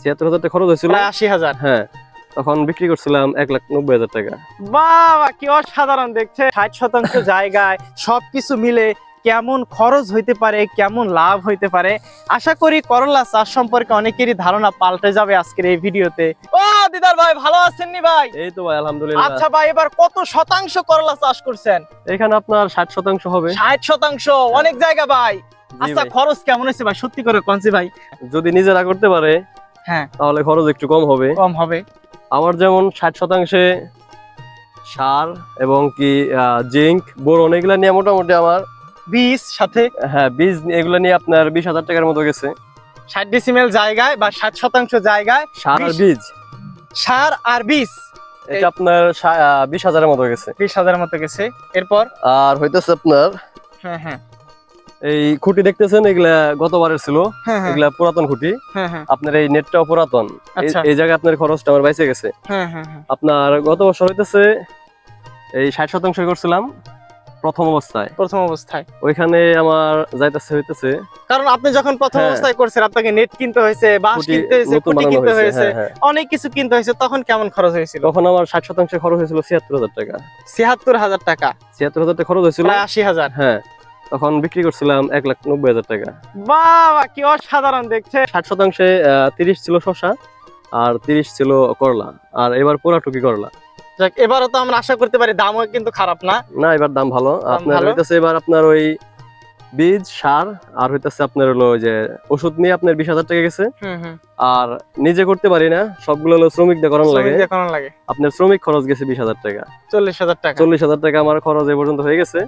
ছিয়াত্তর হাজার টাকা খরচ হয়েছিল। আশি হাজার। হ্যাঁ তখন বিক্রি করছিলাম এক লাখ নব্বই হাজার টাকা। বাবা কি অসাধারণ দেখছে। ষাট শতাংশ জায়গায় সবকিছু মিলে কেমন খরচ হইতে পারে কেমন লাভ হইতে পারে? আশা করি করলা চাষ সম্পর্কে অনেকেরই ধারণা পাল্টে যাবে আজকের এই ভিডিওতে। ও দিদার ভাই ভালো আছেন নি ভাই? এই তো ভাই আলহামদুলিল্লাহ। আচ্ছা ভাই এবার কত শতাংশ করলা চাষ করছেন? এখানে আপনার ষাট শতাংশ হবে। ষাট শতাংশ অনেক জায়গা ভাই। আচ্ছা খরচ কেমন হয়েছে ভাই? সত্যি করে কনসি ভাই? যদি নিজেরা করতে পারে হ্যাঁ। তাহলে খরচ একটু কম হবে। কম হবে। আমার যেমন ষাট শতাংশে সার এবং কি জিঙ্ক বোরন এগুলা নিয়ে মোটামুটি আমার বীজ সাথে? হ্যাঁ বীজ এগুলা নিয়ে আপনার বিশ হাজার টাকার মতো গেছে। ষাট ডিসিমেল জায়গায় বা ষাট শতাংশ জায়গায় সার আর বীজ। সার আর বীজ। এটা আপনার বিশ হাজারের মতো গেছে। বিশ হাজারের মতো গেছে। এরপর? আর হইতেছে আপনার হ্যাঁ হ্যাঁ। এই খুঁটি দেখতেছেন এগুলা গতবারের ছিল। হ্যাঁ হ্যাঁ। এগুলা পুরাতন খুঁটি। হ্যাঁ আপনার এই নেটটাও পুরাতন। এই- আচ্ছা। জায়গায় আপনার খরচটা আমার বাইসে গেছে। আপনার গত বছর হইতেছে এই ষাট শতাংশ করছিলাম প্রথম অবস্থায়। প্রথম অবস্থায়। ওইখানে আমার যাইতেছে হইতেছে। কারণ আপনি যখন প্রথম। অবস্থায় করছেন আপনাকে নেট কিনতে হয়েছে বাঁশ কিনতে হয়েছে বানানো কিনতে হয়েছে হ্যাঁ, হ্যাঁ। অনেক কিছু কিনতে হয়েছে তখন কেমন খরচ হয়েছিল? তখন আমার ষাট শতাংশ খরচ হয়েছিল ছিয়াত্তর হাজার টাকা। ছিয়াত্তর হাজার টাকা। ছিয়াত্তর হাজার টাকা খরচ হয়েছিল। প্রায় আশি হাজার। হ্যাঁ। তখন বিক্রি করছিলাম এক লাখ নব্বই হাজার টাকা। বাবা কি অসাধারণ দেখছে। ষাট শতাংশে তিরিশ ছিল শশা আর তিরিশ ছিল করলা। আর এবার পুরাটুকি করলা। যাক এবারও তো আমরা আশা করতে পারি দামও কিন্তু খারাপ না। না এবার দাম ভালো। আপনার এবার আপনার ওই বীজ সার আর হইতেছে আপনার হলো যে ওষুধ নিয়ে আপনার বিশ হাজার টাকা গেছে। আর নিজে করতে পারি না সবগুলো হলো শ্রমিক দিয়ে করানো লাগে। আপনার শ্রমিক খরচ গেছে বিশ হাজার টাকা। চল্লিশ হাজার টাকা। চল্লিশ হাজার টাকা আমার খরচ এ পর্যন্ত হয়ে গেছে।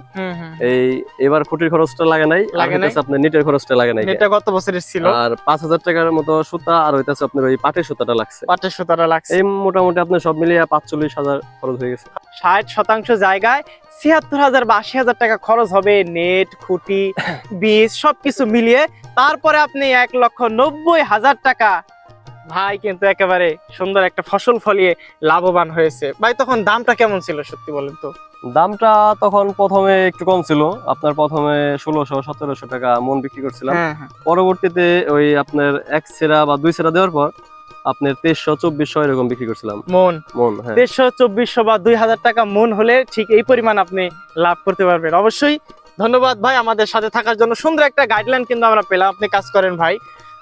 এই এবার খুঁটির খরচটা লাগে নাই আর আপনার নিটের খরচটা লাগে নাই। এটা গত বছরের ছিল। আর পাঁচ হাজার টাকার মতো সুতা আর হইতেছে আপনার ওই পাটের সুতাটা লাগছে। পাটের সুতাটা লাগছে। এই মোটামুটি আপনার সব মিলিয়ে পাঁচচল্লিশ হাজার খরচ হয়ে গেছে। ষাট শতাংশ জায়গায় ছিয়াত্তর হাজার বা আশি হাজার টাকা খরচ হবে নেট খুঁটি বীজ সবকিছু মিলিয়ে। তারপরে আপনি এক লক্ষ নব্বই হাজার টাকা। ভাই কিন্তু একেবারে সুন্দর একটা ফসল ফলিয়ে লাভবান হয়েছে। ভাই তখন দামটা কেমন ছিল সত্যি বলেন তো? দামটা তখন প্রথমে একটু কম ছিল। আপনার প্রথমে ষোলোশো সতেরোশো টাকা মন বিক্রি করছিলাম। হ্যাঁ হ্যাঁ। পরবর্তীতে ওই আপনার এক সেরা বা দুই সেরা দেওয়ার পর আপনার তেইশশো চব্বিশশো এরকম বিক্রি করছিলাম। মন। মন হ্যাঁ। দেড়শো চব্বিশশো বা দুই হাজার টাকা মন হলে ঠিক এই পরিমাণ আপনি লাভ করতে পারবেন। অবশ্যই ধন্যবাদ ভাই আমাদের সাথে থাকার জন্য। সুন্দর একটা গাইডলাইন কিন্তু আমরা পেলাম। আপনি কাজ করেন ভাই।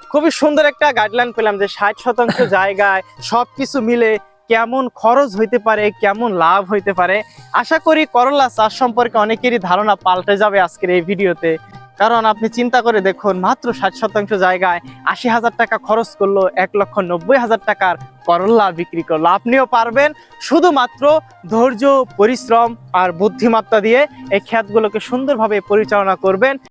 খুবই সুন্দর একটা গাইডলাইন পেলাম যে ষাট শতাংশ জায়গায় সবকিছু মিলে কেমন খরচ হইতে পারে কেমন লাভ হইতে পারে। আশা করি করলা চাষ সম্পর্কে অনেকেরই ধারণা পাল্টে যাবে আজকের এই ভিডিওতে। কারণ আপনি চিন্তা করে দেখুন, মাত্র ষাট শতাংশ জায়গায় আশি হাজার টাকা খরচ করল, এক লক্ষ নব্বই হাজার টাকার করল্লা বিক্রি করল। আপনিও পারবেন শুধুমাত্র ধৈর্য, পরিশ্রম আর বুদ্ধিমত্তা দিয়ে এই খ্যাতগুলোকে সুন্দরভাবে পরিচালনা করবেন।